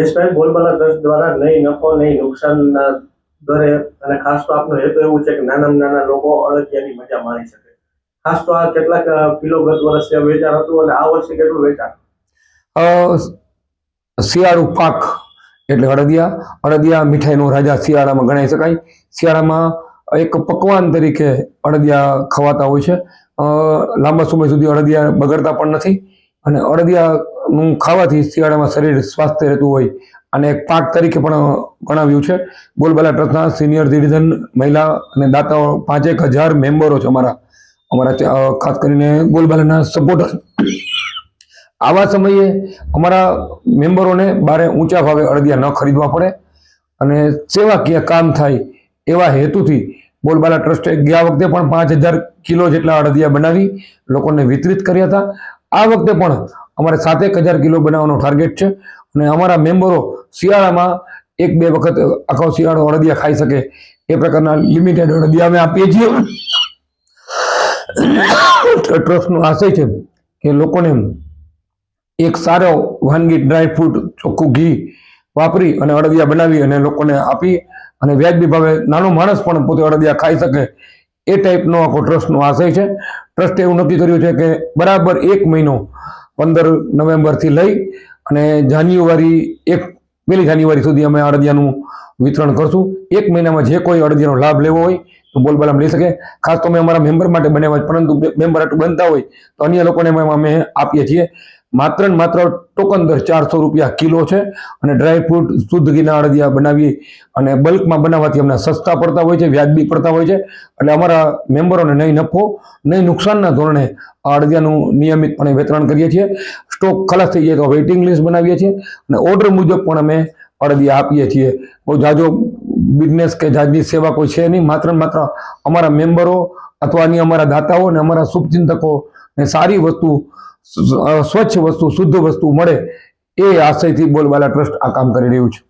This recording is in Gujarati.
જયેશભાઈ બોલબાલા ટ્રસ્ટ દ્વારા નહીં નફો, નહીં નુકસાનના દરે અને ખાસ તો આપનો હેતુ એવું છે કે નાના નાના લોકો અળગિયાની મજા માણી શકે. ખાસ તો આ કેટલાક કિલો ગત વર્ષે વેચાણ હતું અને આ વર્ષે કેટલું વેચાણ? શિયાળુ પાક એટલે અડદિયા અડદિયા મીઠાઈનો રાજા શિયાળામાં ગણાઈ શકાય. શિયાળામાં એક પકવાન તરીકે અડદિયા ખવાતા હોય છે. લાંબા સમય સુધી અડદિયા બગડતા પણ નથી. અને અડદિયાનું ખાવાથી શિયાળામાં શરીર સ્વાસ્થ્ય રહેતું હોય અને એક પાક તરીકે પણ ગણાવ્યું છે. બોલબાલા ટ્રસ્ટના સિનિયર સિટીઝન, મહિલા અને દાતાઓ પાંચેક હજાર મેમ્બરો છે અમારા. અમારા ખાસ કરીને બોલબાલાના સપોર્ટર આવા સમયે અમારા મેમ્બરોને બારે ઊંચા ભાવે અડદિયા ન ખરીદવા પડે અને સેવાકીય કામ થાય એવા હેતુથી બોલબાલા ટ્રસ્ટે ગયા વખતે પણ પાંચ હજાર કિલો જેટલા અડદિયા બનાવી લોકોને વિતરિત કર્યા હતા. આ વખતે પણ અમારે સાતેક હજાર કિલો બનાવવાનો ટાર્ગેટ છે અને અમારા મેમ્બરો શિયાળામાં એક બે વખત આખો શિયાળો અડદિયા ખાઈ શકે એ પ્રકારના લિમિટેડ અડદિયા અમે આપીએ છીએ. ટ્રસ્ટનો આશય છે કે લોકોને એક સારો વાનગી ડ્રાય ફ્રૂટ ચોખ્ખું ઘી વાપરી અને અડદિયા બનાવી અને લોકોને આપી અને વ્યાજબી ભાવે નાનો માણસ પણ પોતે અડદિયા ખાઈ શકે એ ટાઈપનો આખો ટ્રસ્ટનો આશય છે. ટ્રસ્ટે એવું નક્કી કર્યું છે કે બરાબર એક મહિનો પંદર નવેમ્બરથી લઈ અને જાન્યુઆરી એક પહેલી જાન્યુઆરી સુધી અમે અડદિયાનું વિતરણ કરશું. એક મહિનામાં જે કોઈ અડદિયાનો લાભ લેવો હોય તો બોલબાલામ લઈ શકે. ખાસ તો અમે અમારા મેમ્બર માટે બનાવ્યા પરંતુ મેમ્બર આટલું બનતા હોય તો અન્ય લોકોને અમે આપીએ છીએ. માત્ર ને માત્ર ટોકન દર ચારસો રૂપિયા કિલો છે. અને ડ્રાયફ્રૂટ શુદ્ધ ઘીના અડદિયા બનાવી અને બલ્કમાં બનાવવાથી અમને સસ્તા પડતા હોય છે, વ્યાજબી પડતા હોય છે. એટલે અમારા મેમ્બરોને નહીં નફો, નહીં નુકસાનના ધોરણે આ અડદિયાનું નિયમિતપણે વિતરણ કરીએ છીએ. સ્ટોક ખલાસ થઈ જાય તો વેઇટિંગ લિસ્ટ બનાવીએ છીએ. અને ઓર્ડર મુજબ પણ અમે અડદિયા આપીએ છીએ. બહુ જાજો બિઝનેસ કે જાજની સેવા કોઈ છે નહીં. માત્ર માત્ર અમારા મેમ્બરો અથવા અમારા દાતાઓ અને અમારા શુભચિંતકો ને સારી વસ્તુ સ્વચ્છ વસ્તુ શુદ્ધ વસ્તુ મળે એ આશયથી બોલબાલા ટ્રસ્ટ આ કામ કરી રહ્યું છે.